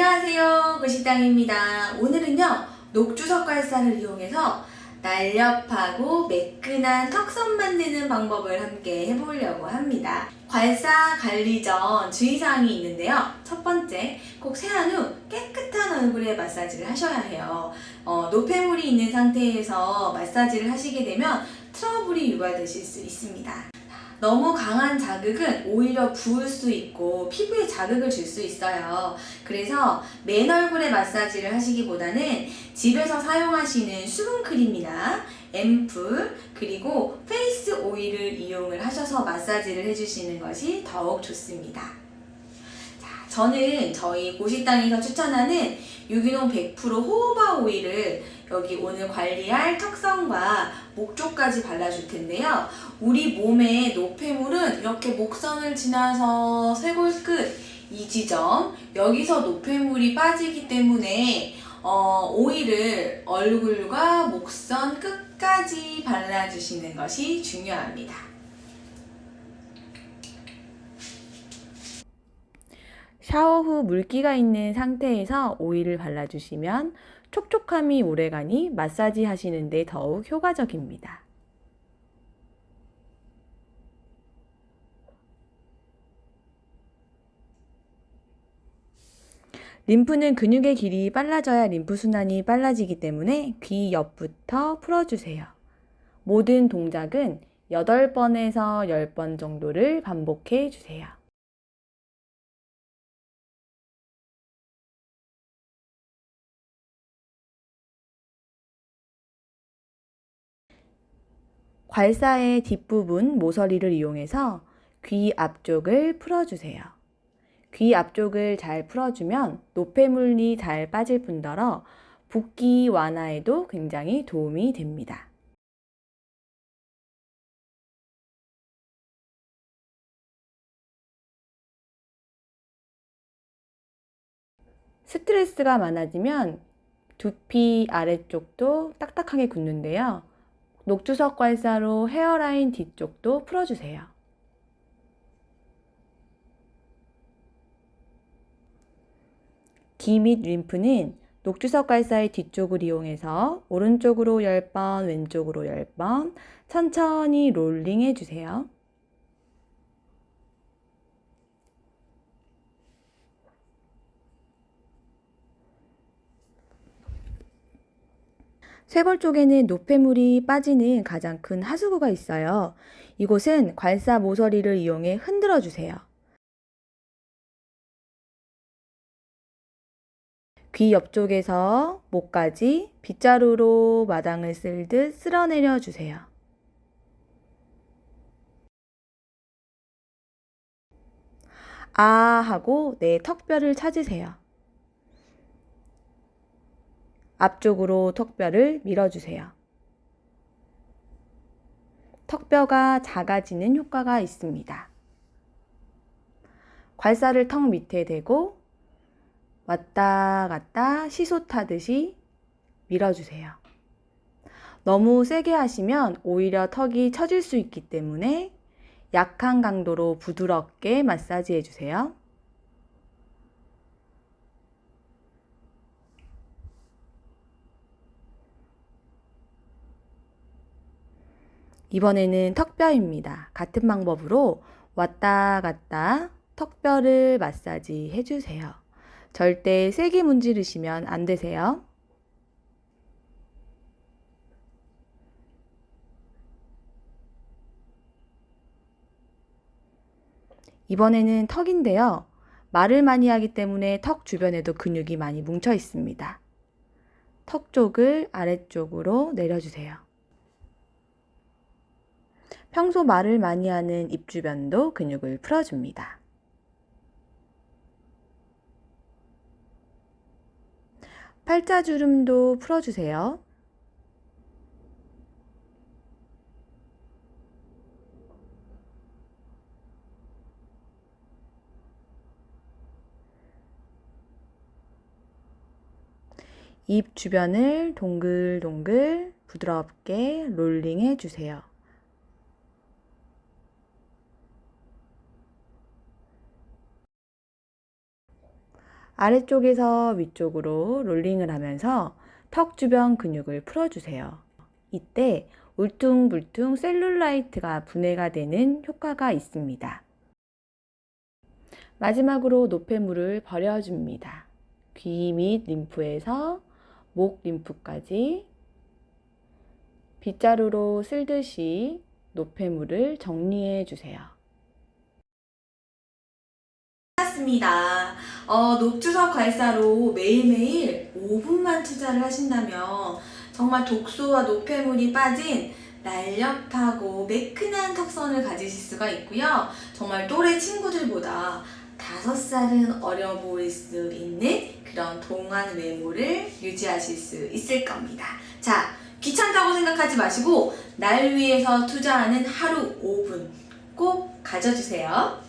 안녕하세요. 고식당입니다. 오늘은요, 녹주석갈사를 이용해서 날렵하고 매끈한 턱선 만드는 방법을 함께 해보려고 합니다. 괄사 관리 전 주의사항이 있는데요. 첫 번째, 꼭 세안 후 깨끗한 얼굴에 마사지를 하셔야 해요. 어, 노폐물이 있는 상태에서 마사지를 하시게 되면 트러블이 유발되실 수 있습니다. 너무 강한 자극은 오히려 부을 수 있고 피부에 자극을 줄 수 있어요. 그래서 맨 얼굴에 마사지를 하시기보다는 집에서 사용하시는 수분크림이나 앰플 그리고 페이스 오일을 이용을 하셔서 마사지를 해주시는 것이 더욱 좋습니다. 자, 저는 저희 고식당에서 추천하는 유기농 100% 호호바 오일을 여기 오늘 관리할 턱선과 목 쪽까지 발라줄 텐데요. 우리 몸의 노폐물은 이렇게 목선을 지나서 쇄골 끝 이 지점 여기서 노폐물이 빠지기 때문에 어, 오일을 얼굴과 목선 끝까지 발라주시는 것이 중요합니다. 샤워 후 물기가 있는 상태에서 오일을 발라주시면 촉촉함이 오래가니 마사지 하시는데 더욱 효과적입니다. 림프는 근육의 길이 빨라져야 림프 순환이 빨라지기 때문에 귀 옆부터 풀어주세요. 모든 동작은 8번에서 10번 정도를 반복해 주세요. 괄사의 뒷부분 모서리를 이용해서 귀 앞쪽을 풀어주세요. 귀 앞쪽을 잘 풀어주면 노폐물이 잘 빠질 뿐더러 붓기 완화에도 굉장히 도움이 됩니다. 스트레스가 많아지면 두피 아래쪽도 딱딱하게 굳는데요. 녹주석 괄사로 헤어라인 뒤쪽도 풀어주세요. 기및 림프는 녹주석 괄사의 뒤쪽을 이용해서 오른쪽으로 10번, 왼쪽으로 10번 천천히 롤링 해주세요. 쇄골 쪽에는 노폐물이 빠지는 가장 큰 하수구가 있어요. 이곳은 괄사 모서리를 이용해 흔들어 주세요. 귀 옆쪽에서 목까지 빗자루로 마당을 쓸듯 쓸어내려 주세요. 아 하고 내 턱뼈를 찾으세요. 앞쪽으로 턱뼈를 밀어주세요. 턱뼈가 작아지는 효과가 있습니다. 괄사를 턱 밑에 대고 왔다 갔다 시소 타듯이 밀어주세요. 너무 세게 하시면 오히려 턱이 처질 수 있기 때문에 약한 강도로 부드럽게 마사지 해주세요. 이번에는 턱뼈입니다. 같은 방법으로 왔다 갔다 턱뼈를 마사지 해주세요. 절대 세게 문지르시면 안 되세요. 이번에는 턱인데요. 말을 많이 하기 때문에 턱 주변에도 근육이 많이 뭉쳐 있습니다. 턱 쪽을 아래쪽으로 내려주세요. 평소 말을 많이 하는 입 주변도 근육을 풀어줍니다. 팔자주름도 풀어주세요. 입 주변을 동글동글 부드럽게 롤링 해 주세요. 아래쪽에서 위쪽으로 롤링을 하면서 턱 주변 근육을 풀어주세요. 이때 울퉁불퉁 셀룰라이트가 분해가 되는 효과가 있습니다. 마지막으로 노폐물을 버려줍니다. 귀 및 림프에서 목 림프까지 빗자루로 쓸듯이 노폐물을 정리해 주세요. 맞습니다. 어, 녹주석 괄사로 매일매일 5분만 투자를 하신다면 정말 독소와 노폐물이 빠진 날렵하고 매끈한 턱선을 가지실 수가 있고요. 정말 또래 친구들보다 다섯 살은 어려 보일 수 있는 그런 동안 외모를 유지하실 수 있을 겁니다. 자, 귀찮다고 생각하지 마시고 날 위해서 투자하는 하루 5분 꼭 가져주세요.